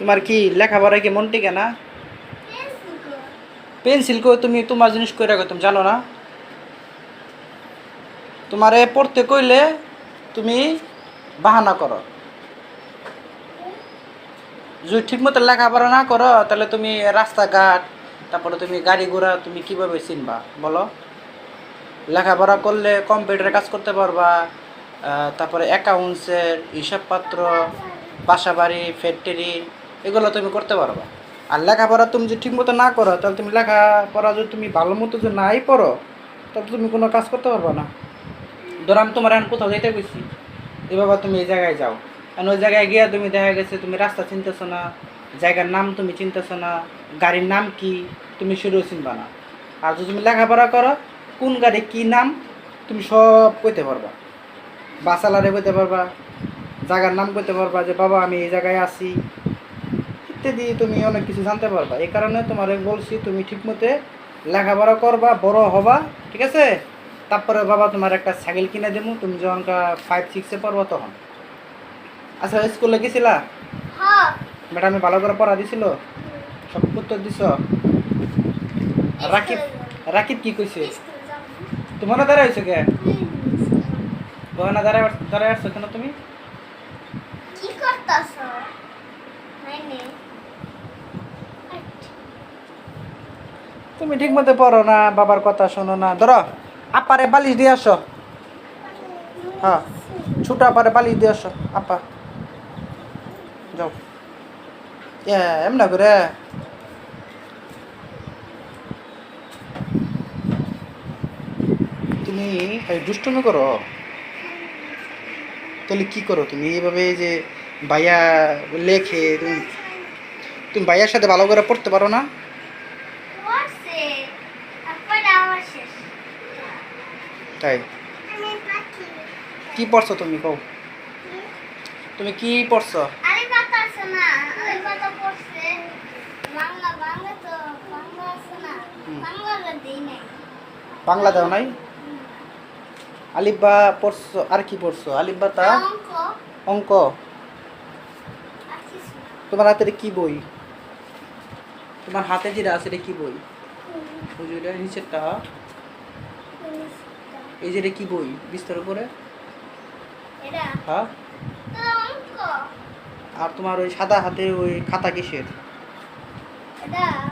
তোমার কি লেখাপড়া কি মন টিকে না? পেন্সিল কই? তুমি তোমার জিনিস কই? রাখো তুমি জানো না? তোমারে পড়তে কইলে তুমি বাহানা করো। যদি ঠিক মতো লেখাপড়া না করো, তাহলে তুমি রাস্তাঘাট, তারপরে তুমি গাড়ি ঘোড়া, তুমি কীভাবে চিনবা? বলো। লেখাপড়া করলে কম্পিউটারে কাজ করতে পারবা তারপরে অ্যাকাউন্টসের হিসাবপত্র বাসা বাড়ি ফ্যাক্টরি এগুলো তুমি করতে পারবা। আর লেখাপড়া তুমি যদি ঠিক মতো না করো, তাহলে তুমি লেখাপড়া যদি তুমি ভালো মতো যদি নাই পড়ো, তাহলে তুমি কোনো কাজ করতে পারবা না। ধরো আমি তোমার এখন কোথাও যেতে গেছি এভাবে তুমি এই জায়গায় যাও। কারণ ওই জায়গায় গিয়ে তুমি দেখা গেছে তুমি রাস্তা চিনতেছো না, জায়গার নাম তুমি চিনতেছো না, গাড়ির নাম কি, তুমি সেটাও চিনবা না। আর যদি তুমি লেখাপড়া করো, কোন গাড়ি কি নাম, তুমি সব কইতে পারবা। বাসালারে কইতে পারবা, জায়গার নাম কইতে পারবা যে, বাবা, আমি এই জায়গায় আছি। ইত্যাদি তুমি অনেক কিছু জানতে পারবা। এই কারণে তোমার বলছি তুমি ঠিক মতে লেখাপড়া করবা বড় হবা ঠিক আছে? তারপরে বাবা তোমার একটা সাইকেল কিনে দেবো তুমি যখন ফাইভ সিক্সে পড়ব তখন। আচ্ছা স্কুলে গেছিলা? ম্যাডামে ভালো করে পড়া দিছিল? সব উত্তর দিছ? রাকিব রাকিব কি কইছে? তোমার দাঁড়ায় হয়েছে কে? গহনা দাঁড়ায় দাঁড়ায় আসছো কেন তুমি? কি করতাছ? তুমি ঠিক মতো পড়ো না, বাবার কথা শোনো না। ধরো, আপারে বালিশ দিয়ে আসো। হ্যাঁ ছোট আপারে বালিশ দিয়ে আসো, আপা। যাও। এ, এমনা করে। তুমি দুষ্টমি করো। তাহলে কি করো তুমি? এইভাবে এই যে ভাইয়া লেখে, তুমি তুমি ভাইয়ার সাথে ভালো করে পড়তে পারো না পড়ছে তারপর আবার শেষ তাই? কি পড়ছো তুমি কও? তুমি কি পড়ছো? বাংলা বাংলা তো বাংলা আছে না। বাংলা দেই নাই। বাংলা দাও নাই? আলিব্বা পড়ছো আর কি পড়ছো? আলিব্বা তা? অঙ্ক। অঙ্ক। তোমার হাতে কি বই? তোমার হাতে যেটা আছে এটা কি বই? ওই এটা নিচেরটা। এই যে এটা কি বই? বিস্তার করে। হ্যাঁ? আর তোমার ওই সাদা হাতে ওই খাতা কিসের?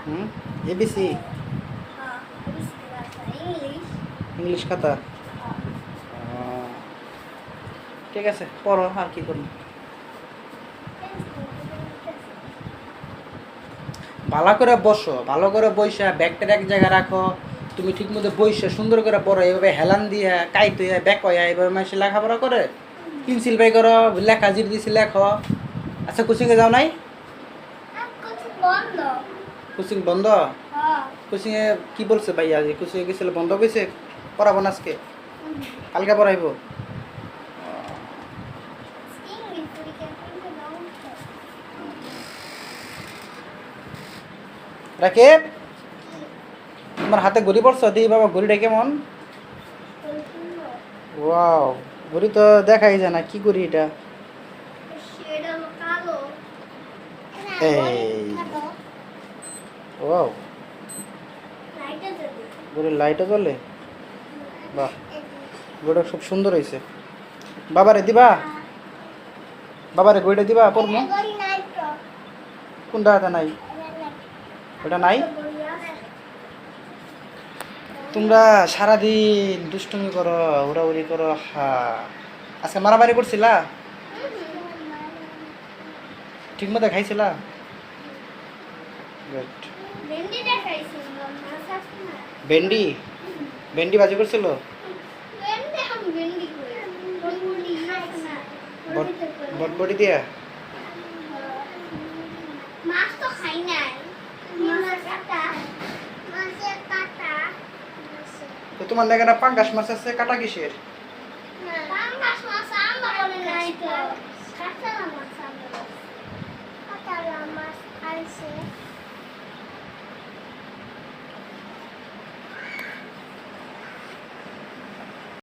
হুম? এবিসি হ্যাঁ, ইংলিশ। খাতা? হ্যাঁ। ঠিক আছে পড়ো আর কি করব। ভালো করে বসো ভালো করে বইসা ব্যাগটা এক জায়গায় রাখো। তুমি ঠিক মতো বইসা সুন্দর করে পড়ো এইভাবে হেলান দিয়ে কাইত হইয়া ব্যাক হইয়া এইভাবে মানুষ লেখাপড়া করে? পেন্সিল বাই করো লেখা জির দিছি লেখো। আচ্ছা কোচিংয়ে যাও নাই? আর কিছু বন্ধ। কোচিং বন্ধ? হ্যাঁ। কোচিংয়ে কি বলছে ভাই আজ কোচিংয়ে গেছিল বন্ধ কইছে? পড়াবো না আজকে? কালকে পড়াইবো? রাকিব? তোমার হাতে ঘড়ি পড়ছো? দি বাবা ঘড়িটা কেমন? ওয়াও ঘড়ি তো দেখাই যায় না কি ঘড়ি এটা? এই। ওয়াও। লাইটে লাইটও জ্বলে? বাহ ঘড়িটা খুব সুন্দর হয়েছে। বাবারে দিবা? বাবারে ঘড়িটা দিবা পড়ব? কোনটা হাতে নাই? ওটা নাই? তোমরা সারাদিন দুষ্টুমি করো উড়াউড়ি করো হা। আজকে মারামারি করছিলা? ঠিক মতো খাইছিলা ভেন্ডি না? ভেন্ডি? ভাজি করছিল? না বটবটি দিয়া? মাছ তো খাই মাছের কাটা মাছের কাটা তো তোমার না পাঙ্গাস মাছ আছে কাটা কিসের? কাঁচালা মাছ আনছে